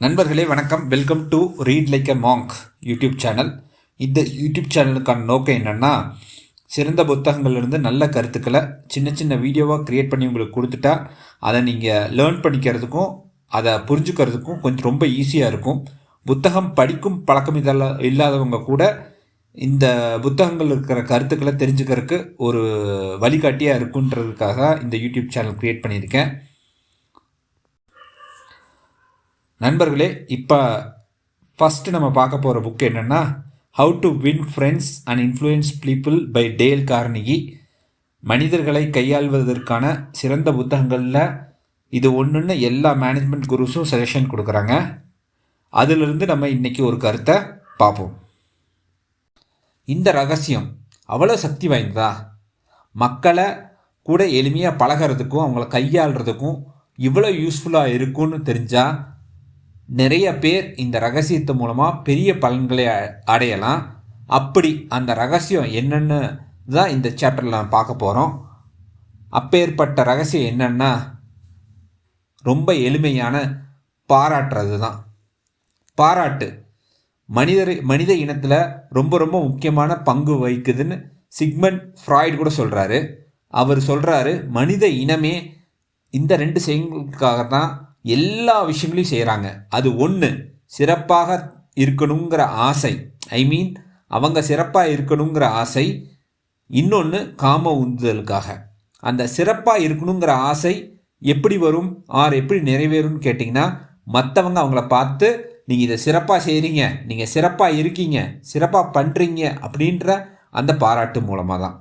நண்பர்களே வணக்கம். Welcome to read like a monk YouTube channel இந்த யூடியூப் சேனலுக்கான நோக்கம் என்னென்னா சிறந்த புத்தகங்கள்லேருந்து நல்ல கருத்துக்களை சின்ன சின்ன வீடியோவாக க்ரியேட் பண்ணி உங்களுக்கு கொடுத்துட்டா அதை நீங்கள் லேர்ன் பண்ணிக்கிறதுக்கும் அதை புரிஞ்சுக்கிறதுக்கும் கொஞ்சம் ரொம்ப ஈஸியாக இருக்கும். புத்தகம் படிக்கும் பழக்கம் இதெல்லாம் இல்லாதவங்க கூட இந்த புத்தகங்கள் இருக்கிற கருத்துக்களை தெரிஞ்சுக்கிறதுக்கு ஒரு வழிகாட்டியாக இருக்குன்றதுக்காக இந்த யூடியூப் சேனல் க்ரியேட் பண்ணியிருக்கேன். நண்பர்களே இப்போ ஃபஸ்ட்டு நம்ம பார்க்க போகிற புக் என்னென்னா how to win friends and influence people by Dale Carnegie மனிதர்களை கையாள்வதற்கான சிறந்த புத்தகங்களில் இது ஒன்றுன்னு எல்லா மேனேஜ்மெண்ட் குரூஸும் சஜஷன் கொடுக்குறாங்க. அதிலிருந்து நம்ம இன்றைக்கி ஒரு கருத்தை பார்ப்போம். இந்த ரகசியம் அவ்வளோ சக்தி வாய்ந்ததா? மக்களை கூட எளிமையாக பழகிறதுக்கும் அவங்கள கையாளுறதுக்கும் இவ்வளோ யூஸ்ஃபுல்லாக இருக்கும்னு தெரிஞ்சால் நிறைய பேர் இந்த ரகசியத்து மூலமாக பெரிய பலன்களை அடையலாம். அப்படி அந்த ரகசியம் என்னென்னு தான் இந்த சாப்டரில் நான் பார்க்க போகிறோம் அப்பேற்பட்ட ரகசியம் என்னென்னா ரொம்ப எளிமையான பாராட்டுறது தான். பாராட்டு. மனிதர் மனித இனத்தில் ரொம்ப ரொம்ப முக்கியமான பங்கு வகிக்குதுன்னு சிக்மண்ட் ஃப்ராய்டு கூட சொல்கிறாரு அவர் சொல்கிறாரு மனித இனமே இந்த ரெண்டு செயல்களுக்காக தான் எல்லா விஷயங்களையும் செய்கிறாங்க அது ஒன்று சிறப்பாக இருக்கணுங்கிற ஆசை. ஐ மீன் அவங்க சிறப்பாக இருக்கணுங்கிற ஆசை. இன்னொன்று காம உந்துதலுக்காக அந்த சிறப்பாக இருக்கணுங்கிற ஆசை எப்படி வரும்? ஆர் எப்படி நிறைவேறும்னு கேட்டிங்கன்னா மற்றவங்க அவங்கள பார்த்து நீங்கள் இதை சிறப்பாக செய்கிறீங்க நீங்கள் சிறப்பாக இருக்கீங்க சிறப்பாக பண்ணுறீங்க அப்படின்ற அந்த பாராட்டு மூலமாக தான்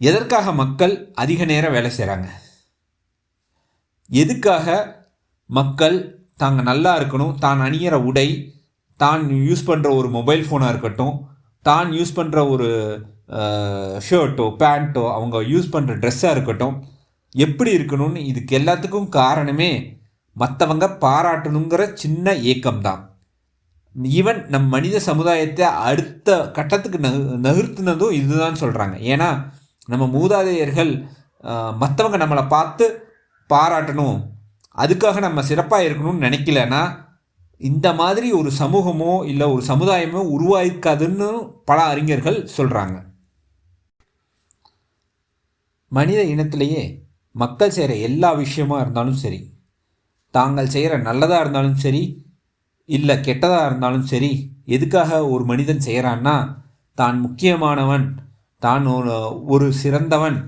எதற்காக மக்கள் அதிக நேரம் வேலை செய்கிறாங்க எதுக்காக மக்கள் தாங்க நல்லா இருக்கணும் தான் அணியிற உடை தான் யூஸ் பண்ணுற ஒரு மொபைல் ஃபோனாக இருக்கட்டும் தான் யூஸ் பண்ணுற ஒரு ஷர்ட்டோ பேண்ட்டோ அவங்க யூஸ் பண்ணுற ட்ரெஸ்ஸாக இருக்கட்டும் எப்படி இருக்கணும்னு இதுக்கு எல்லாத்துக்கும் காரணமே மற்றவங்க பாராட்டணுங்கிற சின்ன ஏக்கம் தான் ஈவன் நம் மனித சமுதாயத்தை அடுத்த கட்டத்துக்கு நகு நகர்த்தினதும் இதுதான் சொல்கிறாங்க ஏன்னா நம்ம மூதாதையர்கள் மற்றவங்க நம்மளை பார்த்து பாராட்டணும். அதுக்காக நம்ம சிறப்பாக இருக்கணும்னு நினைக்கலன்னா இந்த மாதிரி ஒரு சமூகமோ இல்லை ஒரு சமுதாயமோ உருவாயிருக்காதுன்னு பல அறிஞர்கள் சொல்கிறாங்க மனித இனத்திலேயே மக்கள் செய்கிற எல்லா விஷயமாக இருந்தாலும் சரி தாங்கள் செய்கிற நல்லதாக இருந்தாலும் சரி இல்லை கெட்டதாக இருந்தாலும் சரி எதுக்காக ஒரு மனிதன் செய்கிறான்னா தான் முக்கியமானவன் தான் ஒரு சிறந்தவன்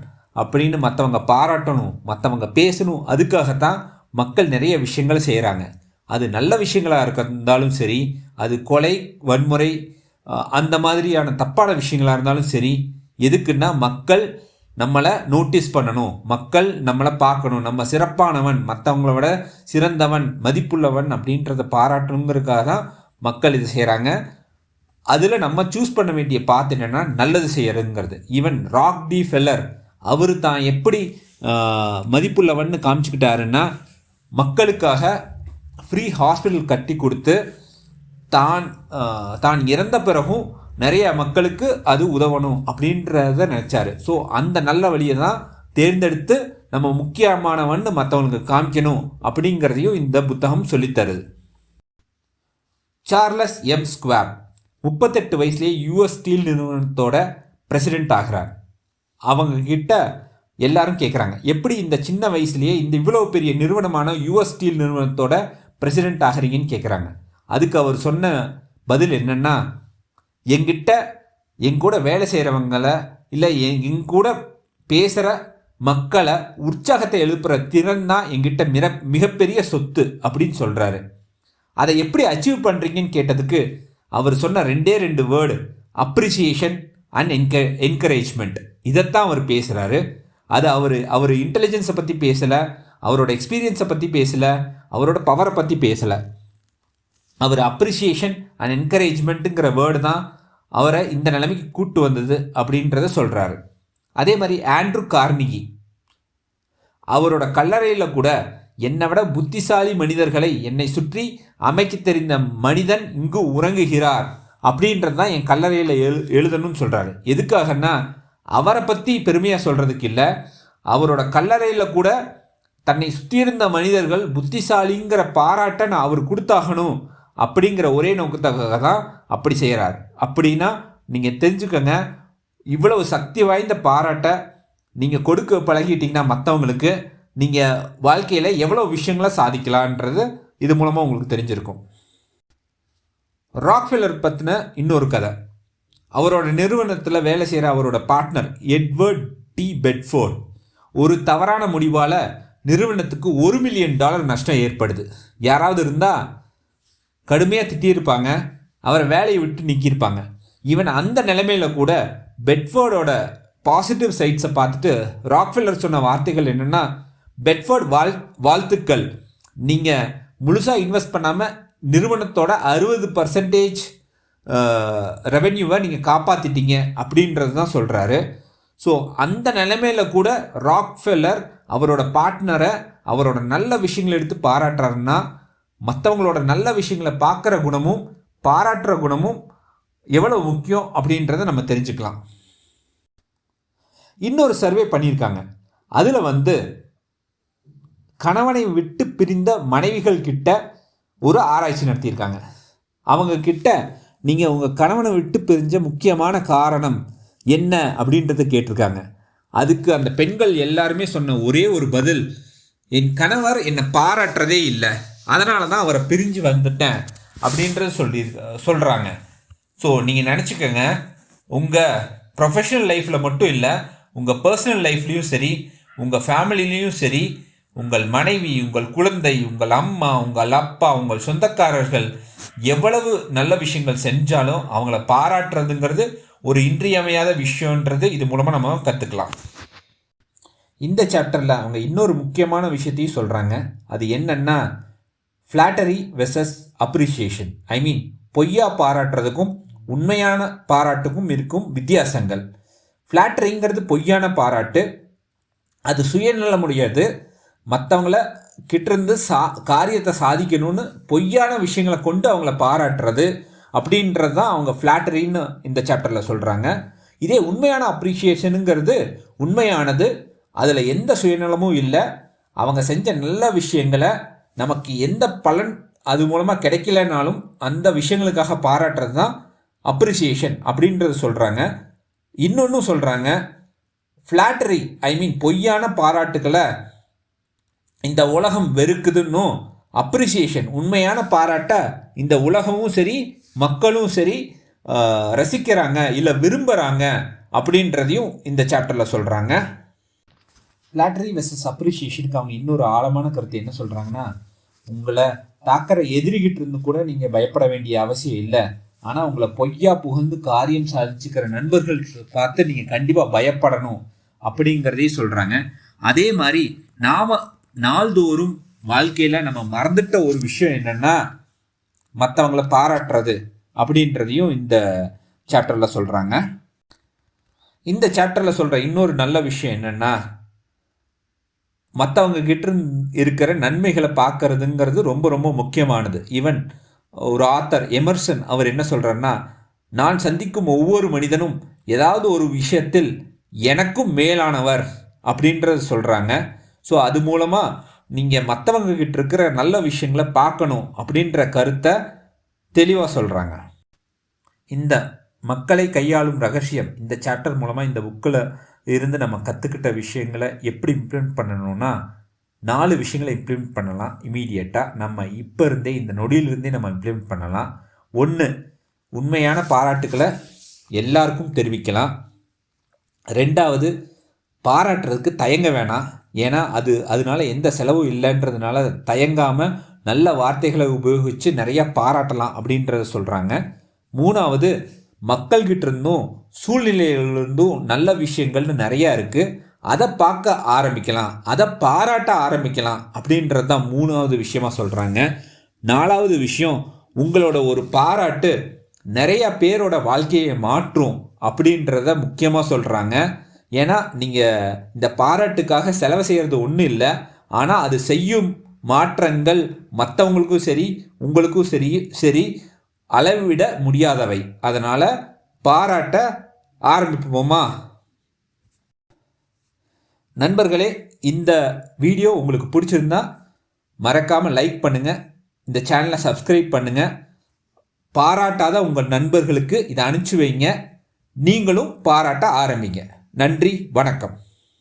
அப்படின்னு மற்றவங்க பாராட்டணும் மற்றவங்க பேசணும். அதுக்காகத்தான் மக்கள் நிறைய விஷயங்களை செய்கிறாங்க அது நல்ல விஷயங்களாக இருந்தாலும் சரி அது கொலை வன்முறை அந்த மாதிரியான தப்பான விஷயங்களாக இருந்தாலும் சரி எதுக்குன்னா மக்கள் நம்மளை நோட்டீஸ் பண்ணணும். மக்கள் நம்மளை பார்க்கணும். நம்ம சிறப்பானவன் மற்றவங்கள விட சிறந்தவன் மதிப்புள்ளவன் அப்படின்றத பாராட்டணுங்கிறதுக்காக தான் மக்கள் இது செய்கிறாங்க அதில் நம்ம சூஸ் பண்ண வேண்டிய பார்த்து என்னென்னா நல்லது செய்யறதுங்கிறது. ஈவன் ராக் டி ஃபெல்லர் அவர் தான் எப்படி மதிப்புள்ளவன்னு காமிச்சுக்கிட்டாருன்னா மக்களுக்காக ஃப்ரீ ஹாஸ்பிட்டல் கட்டி கொடுத்து தான் தான் இறந்த பிறகும் நிறைய மக்களுக்கு அது உதவணும் அப்படின்றத நினச்சாரு. ஸோ அந்த நல்ல வழியை தான் தேர்ந்தெடுத்து நம்ம முக்கியமானவன்னு மற்றவங்களுக்கு காமிக்கணும் அப்படிங்கிறதையும் இந்த புத்தகம் சொல்லித்தருது. Charles M. ஸ்குவாப் முப்பத்தெட்டு வயசுலேயே யூஎஸ் ஸ்டீல் நிறுவனத்தோட பிரசிடென்ட் ஆகிறார். அவங்க கிட்ட எல்லாரும் கேட்குறாங்க எப்படி இந்த சின்ன வயசுலேயே இந்த இவ்வளோ பெரிய நிறுவனமான யுஎஸ் ஸ்டீல் நிறுவனத்தோட பிரசிடென்ட் ஆகிறீங்கன்னு கேட்குறாங்க அதுக்கு அவர் சொன்ன பதில் என்னென்னா எங்கிட்ட எங்கூட வேலை செய்கிறவங்களை இல்லை என் கூட பேசுகிற மக்களை உற்சாகத்தை எழுப்புகிற திறன் தான் எங்கிட்ட மிக மிகப்பெரிய சொத்து அப்படின்னு சொல்கிறாரு அதை எப்படி அச்சீவ் பண்ணுறீங்கன்னு கேட்டதுக்கு அவர் சொன்ன ரெண்டே ரெண்டு word appreciation and enc encouragement இதைத்தான் அவர் பேசுகிறாரு அது அவர் அவர் இன்டெலிஜென்ஸை பற்றி பேசலை அவரோட எக்ஸ்பீரியன்ஸை பற்றி பேசலை அவரோட பவரை பற்றி பேசலை. அவர் அப்ரிஷியேஷன் அண்ட் என்கரேஜ்மெண்ட்டுங்கிற வேர்டு தான் அவரை இந்த நிலைமைக்கு கூட்டு வந்தது அப்படின்றத சொல்கிறாரு அதே மாதிரி ஆண்ட்ரூ கார்னிகி. அவரோட கல்லறையில் கூட என்னை விட புத்திசாலி மனிதர்களை என்னை சுற்றி அமைக்க தெரிந்த மனிதன் இங்கு உறங்குகிறார் அப்படின்றது தான் என் கல்லறையில் எழு எழுதணும்னு சொல்கிறாரு எதுக்காகன்னா அவரை பற்றி பெருமையாக சொல்கிறதுக்கு இல்லை. அவரோட கல்லறையில் கூட தன்னை சுற்றி இருந்த மனிதர்கள் புத்திசாலிங்கிற பாராட்டை நான் அவர் கொடுத்தாகணும் அப்படிங்கிற ஒரே நோக்கத்துக்காக தான் அப்படி செய்கிறார் அப்படின்னா நீங்கள் தெரிஞ்சுக்கங்க இவ்வளவு சக்தி வாய்ந்த பாராட்டை நீங்கள் கொடுக்க பழகிட்டிங்கன்னா மற்றவங்களுக்கு நீங்கள் வாழ்க்கையில் எவ்வளோ விஷயங்களை சாதிக்கலான்றது இது மூலமாக உங்களுக்கு தெரிஞ்சிருக்கும். ராக்ஃபில்லர் பற்றின இன்னொரு கதை. அவரோட நிறுவனத்தில் வேலை செய்கிற அவரோட பார்ட்னர் எட்வர்ட் டி பெட்ஃபோர்ட் ஒரு தவறான முடிவால் நிறுவனத்துக்கு ஒரு மில்லியன் டாலர் நஷ்டம் ஏற்படுது. யாராவது இருந்தால் கடுமையாக திட்டியிருப்பாங்க. அவரை வேலையை விட்டு நிற்கியிருப்பாங்க ஈவன் அந்த நிலைமையில கூட பெட்ஃபோர்டோட பாசிட்டிவ் சைட்ஸை பார்த்துட்டு ராக்ஃபில்லர் சொன்ன வார்த்தைகள் என்னென்னா பெட்ஃபோர்ட் வாழ் வாழ்த்துக்கள். நீங்கள் முழுசாக இன்வெஸ்ட் பண்ணாமல் நிறுவனத்தோட அறுபது பர்சன்டேஜ் ரெவென்யூவை நீங்கள் காப்பாற்றிட்டீங்க அப்படின்றது தான் சொல்கிறாரு ஸோ அந்த நிலைமையில கூட ராக்ஃபெல்லர் அவரோட பார்ட்னரை அவரோட நல்ல விஷயங்களை எடுத்து பாராட்டுறாருன்னா மற்றவங்களோட நல்ல விஷயங்களை பார்க்குற குணமும் பாராட்டுற குணமும் எவ்வளோ முக்கியம் அப்படின்றத நம்ம தெரிஞ்சுக்கலாம். இன்னொரு சர்வே பண்ணியிருக்காங்க. அதில் வந்து கணவனை விட்டு பிரிந்த மனைவிகள் கிட்ட ஒரு ஆராய்ச்சி நடத்தியிருக்காங்க. அவங்க கிட்ட நீங்கள் உங்கள் கணவனை விட்டு பிரிஞ்ச முக்கியமான காரணம் என்ன அப்படின்றத கேட்டிருக்காங்க. அதுக்கு அந்த பெண்கள் எல்லாருமே சொன்ன ஒரே ஒரு பதில் என் கணவர் என்னை பாராட்டுறதே இல்லை அதனால தான் அவரை பிரிஞ்சு வந்துட்டேன் அப்படின்றத சொல்லி சொல்கிறாங்க ஸோ நீங்கள் நினச்சிக்கோங்க உங்கள் ப்ரொஃபஷனல் லைஃப்பில் மட்டும் இல்லை உங்கள் பர்சனல் லைஃப்லேயும் சரி உங்கள் ஃபேமிலிலையும் சரி உங்கள் மனைவி உங்கள் குழந்தை உங்கள் அம்மா உங்கள் அப்பா உங்கள் சொந்தக்காரர்கள் எவ்வளவு நல்ல விஷயங்கள் செஞ்சாலும் அவங்கள பாராட்டுறதுங்கிறது ஒரு இன்றியமையாத விஷயன்றது இது மூலமாக நம்ம கற்றுக்கலாம் இந்த சாப்டரில் அவங்க இன்னொரு முக்கியமான விஷயத்தையும் சொல்கிறாங்க அது என்னென்னா flattery versus appreciation I mean பொய்யா பாராட்டுறதுக்கும் உண்மையான பாராட்டுக்கும் இருக்கும் வித்தியாசங்கள். ஃப்ளாட்டரிங்கிறது பொய்யான பாராட்டு அது சுயநலமுடையது மற்றவங்கள கிட்டேருந்து சா காரியத்தை சாதிக்கணும்னு பொய்யான விஷயங்களை கொண்டு அவங்கள பாராட்டுறது அப்படின்றது தான் அவங்க ஃப்ளாட்டரின்னு இந்த சாப்டரில் சொல்கிறாங்க இதே உண்மையான அப்ரிஷியேஷனுங்கிறது உண்மையானது. அதில் எந்த சுயநலமும் இல்லை. அவங்க செஞ்ச நல்ல விஷயங்களை நமக்கு எந்த பலன் அது மூலமாக கிடைக்கலனாலும் அந்த விஷயங்களுக்காக பாராட்டுறது தான் அப்ரிசியேஷன் அப்படின்றது சொல்கிறாங்க இன்னொன்றும் சொல்கிறாங்க ஃப்ளாட்டரி ஐ மீன் பொய்யான பாராட்டுக்களை இந்த உலகம் வெறுக்குதுன்னும் அப்ரிசியேஷன் உண்மையான பாராட்டை இந்த உலகமும் சரி மக்களும் சரி ரசிக்கிறாங்க இல்லை விரும்புகிறாங்க அப்படின்றதையும் இந்த சாப்டரில் சொல்கிறாங்க லாட்ரி வெர்சஸ் அப்ரிசியேஷனுக்கு அவங்க இன்னொரு ஆழமான கருத்து என்ன சொல்கிறாங்கன்னா உங்களை தாக்கிற எதிரிகிட்டு இருந்து கூட நீங்கள் பயப்பட வேண்டிய அவசியம் இல்லை. ஆனால் உங்களை பொய்யா புகுந்து காரியம் சாதிச்சுக்கிற நண்பர்கள் பார்த்து நீங்கள் கண்டிப்பாக பயப்படணும் அப்படிங்கிறதையும் சொல்கிறாங்க அதே மாதிரி நாம் நாள்தோறும் வாழ்க்கையில் நம்ம மறந்துட்ட ஒரு விஷயம் என்னென்னா மற்றவங்கள பாராட்டுறது அப்படின்றதையும் இந்த சாப்டரில் சொல்கிறாங்க இந்த சாப்டரில் சொல்கிற இன்னொரு நல்ல விஷயம் என்னென்னா மற்றவங்க கிட்ட இருக்கிற நன்மைகளை பார்க்கறதுங்கிறது ரொம்ப ரொம்ப முக்கியமானது. ஈவன் ஒரு ஆத்தர் எமர்சன் அவர் என்ன சொல்கிறாருன்னா நான் சந்திக்கும் ஒவ்வொரு மனிதனும் ஏதாவது ஒரு விஷயத்தில் எனக்கும் மேலானவர் அப்படின்றத சொல்கிறாங்க ஸோ அது மூலமாக நீங்கள் மற்றவங்க கிட்ட இருக்கிற நல்ல விஷயங்களை பார்க்கணும் அப்படின்ற கருத்தை தெளிவாக சொல்கிறாங்க இந்த மக்களை கையாளும் ரகசியம் இந்த சாப்டர் மூலமாக இந்த புக்கில் இருந்து நம்ம கற்றுக்கிட்ட விஷயங்களை எப்படி இம்ப்ளிமெண்ட் பண்ணணும்னா நாலு விஷயங்களை இம்ப்ளிமெண்ட் பண்ணலாம் இமீடியட்டாக நம்ம இப்போ இருந்தே இந்த நொடியிலிருந்தே நம்ம இம்ப்ளிமெண்ட் பண்ணலாம். ஒன்று உண்மையான பாராட்டுக்களை எல்லாருக்கும் தெரிவிக்கலாம். ரெண்டாவது பாராட்டுறதுக்கு தயங்க வேணாம். ஏன்னா அது அதனால எந்த செலவும் இல்லைன்றதுனால தயங்காமல் நல்ல வார்த்தைகளை உபயோகித்து நிறையா பாராட்டலாம் அப்படின்றத சொல்கிறாங்க மூணாவது மக்கள்கிட்ட இருந்தும் சூழ்நிலையிலிருந்தும் நல்ல விஷயங்கள்னு நிறையா இருக்குது அதை பார்க்க ஆரம்பிக்கலாம். அதை பாராட்ட ஆரம்பிக்கலாம் அப்படின்றது தான் மூணாவது விஷயமா சொல்கிறாங்க நாலாவது விஷயம் உங்களோட ஒரு பாராட்டு நிறைய பேரோட வாழ்க்கையை மாற்றும் அப்படின்றத முக்கியமாக சொல்கிறாங்க ஏன்னா நீங்கள் இந்த பாராட்டுக்காக செலவு செய்கிறது ஒன்றும் இல்லை. ஆனால் அது செய்யும் மாற்றங்கள் மற்றவங்களுக்கும் சரி உங்களுக்கும் சரி சரி அளவிட முடியாதவை. அதனால் பாராட்ட ஆரம்பிப்போமா? நண்பர்களே இந்த வீடியோ உங்களுக்கு பிடிச்சிருந்தா மறக்காமல் லைக் பண்ணுங்கள் இந்த சேனலை சப்ஸ்கிரைப் பண்ணுங்கள் பாராட்டாத உங்கள் நண்பர்களுக்கு இதை அனுப்பிச்சி வைங்க. நீங்களும் பாராட்ட ஆரம்பிங்க. நன்றி வணக்கம்.